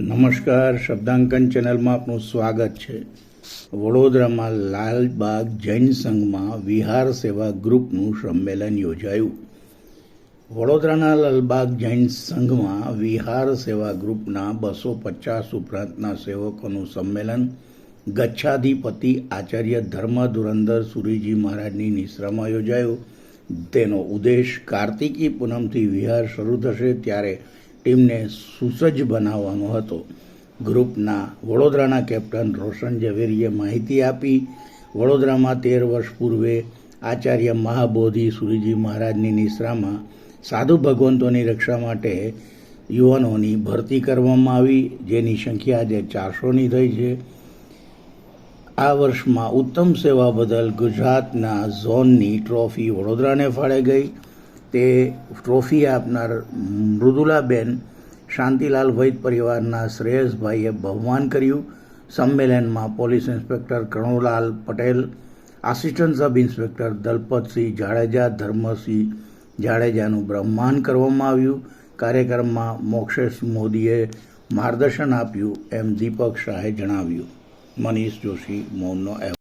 નમસ્કાર, શબ્દાંકન ચેનલમાં આપનું સ્વાગત છે. વડોદરામાં લાલબાગ જૈન સંઘમાં વિહાર સેવા ગ્રુપનું સંમેલન યોજાયું. વડોદરાના લાલબાગ જૈન સંઘમાં વિહાર સેવા ગ્રુપના બસો પચાસ ઉપરાંતના સેવકોનું સંમેલન ગચ્છાધિપતિ આચાર્ય ધર્મ ધુરંધર સુરીજી મહારાજની નિશ્રામાં યોજાયું. તેનો ઉદ્દેશ કાર્તિકી પૂનમથી વિહાર શરૂ થશે ત્યારે ટીમને સુસજ્જ બનાવવાનો હતો. ગ્રુપના વડોદરાના કેપ્ટન રોશન ઝવેરીએ માહિતી આપી, વડોદરામાં તેર વર્ષ પૂર્વે આચાર્ય મહાબોધિ સુરીજી મહારાજની નિશ્રામાં સાધુ ભગવંતોની રક્ષા માટે યુવાનોની ભરતી કરવામાં આવી, જેની સંખ્યા આજે ચારસોની થઈ છે. આ વર્ષમાં ઉત્તમ સેવા બદલ ગુજરાતના ઝોનની ટ્રોફી વડોદરાને ફાળે ગઈ. તે ટ્રોફી આપનાર મૃદુલાબેન શાંતિલાલ વૈદ પરિવારના શ્રેયસભાઈએ બહુમાન કર્યું. સંમેલનમાં police inspector Kanulal Patel, assistant sub inspector Dalpatsinh Jadeja, Dharmasinh જાડેજાનું બ્રહ્માન કરવામાં આવ્યું. કાર્યક્રમમાં મોક્ષેશ મોદીએ માર્ગદર્શન આપ્યું, એમ દીપક શાહે જણાવ્યું. મનીષ જોશી, મૌનનો અહેવાલ